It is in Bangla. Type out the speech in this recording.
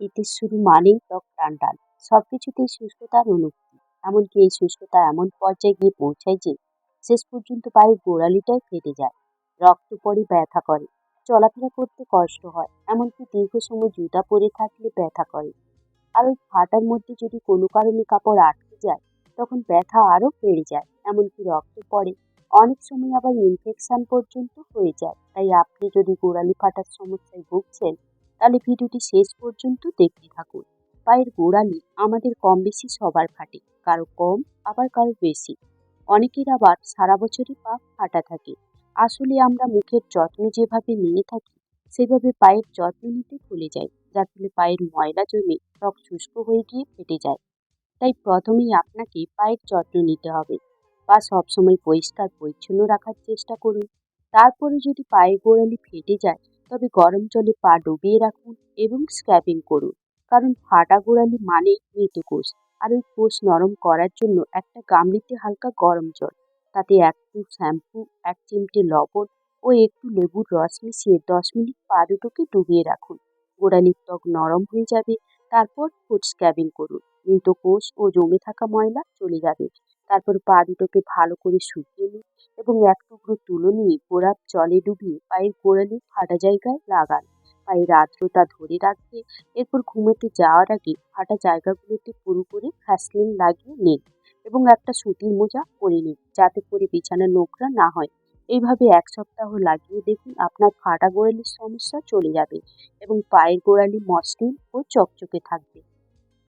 শীতের শুরু মানেই ত্বক টান টান সব কিছুতেই শুষ্কতার অনুভূতি। এমনকি এই শুষ্কতা এমন পর্যায়ে গিয়ে পৌঁছায় যে, শেষ পর্যন্ত পায়ের গোড়ালিটাই ফেটে যায়। রক্ত পড়ে ব্যথা করে। চলাফেরা করতে কষ্ট হয়। এমনকি দীর্ঘ সময় জুতা পরে থাকলে ব্যথা করে। আর ওই ফাটার মধ্যে যদি কোনো কারণে কাপড় আটকে যায়, তখন ব্যথা আরও বেড়ে যায়। এমনকি রক্ত পড়ে অনেক সময় আবার ইনফেকশন পর্যন্ত হয়ে যায়। তাই আপনি যদি গোড়ালি ফাটার সমস্যায় ভুগছেন তাহলে ভিডিওটি শেষ পর্যন্ত দেখতে থাকুন। পায়ের গোড়ালি আমাদের কম বেশি সবার ফাটে, কারও কম, আবার কারও বেশি। অনেকের আবার সারা বছরই পা ফাটা থাকে। আসলে আমরা মুখের যত্ন যেভাবে নিয়ে থাকি, সেভাবে পায়ের যত্ন নিতে ভুলে যাই। যার ফলে পায়ের ময়লা জমে ত্বক শুষ্ক হয়ে গিয়ে ফেটে যায়। তাই প্রথমেই আপনাকে পায়ের যত্ন নিতে হবে। পা সবসময় পরিষ্কার, পরিচ্ছন্ন রাখার চেষ্টা করুন। তারপরে যদি পায়ের গোড়ালি ফেটে যায় তবে গরম জলে পা ডুবিয়ে রাখুন এবং স্ক্যাবিং করুন। কারণ ফাটা গোড়ালি মানে মৃত কোষ। আর ওই কোষ নরম করার জন্য একটা গামলিতে হালকা গরম জল। তাতে একটু শ্যাম্পু, এক চিমটে লবণ ও একটু লেবুর রস মিশিয়ে দশ মিনিট পা দুটোকে ডুবিয়ে রাখুন। গোড়ালির ত্বক নরম হয়ে যাবে। তারপর ফুট স্ক্যাবিং করুন। মৃত কোষ ও জমে থাকা ময়লা চলে যাবে। তারপর পা দুটোকে ভালো করে শুকিয়ে নিন। এবং এক টুকরো তুলো নিয়ে গোড়ার জলে ডুবিয়ে পায়ের গোড়ালি ফাটা জায়গায় লাগান। পায়ের আর্দ্রতা ধরে রাখবে এরপর ঘুমোতে যাওয়ার আগে ফাটা জায়গাগুলোতে পুরো করে ভ্যাসলিন লাগিয়ে নিন এবং একটা সুতির মোজা পরে নিন যাতে করে বিছানা নোংরা না হয়। এইভাবে এক সপ্তাহ লাগিয়ে দেখুন আপনার ফাটা গোড়ালির সমস্যা চলে যাবে এবং পায়ের গোড়ালি মসৃণ ও চকচকে থাকবে।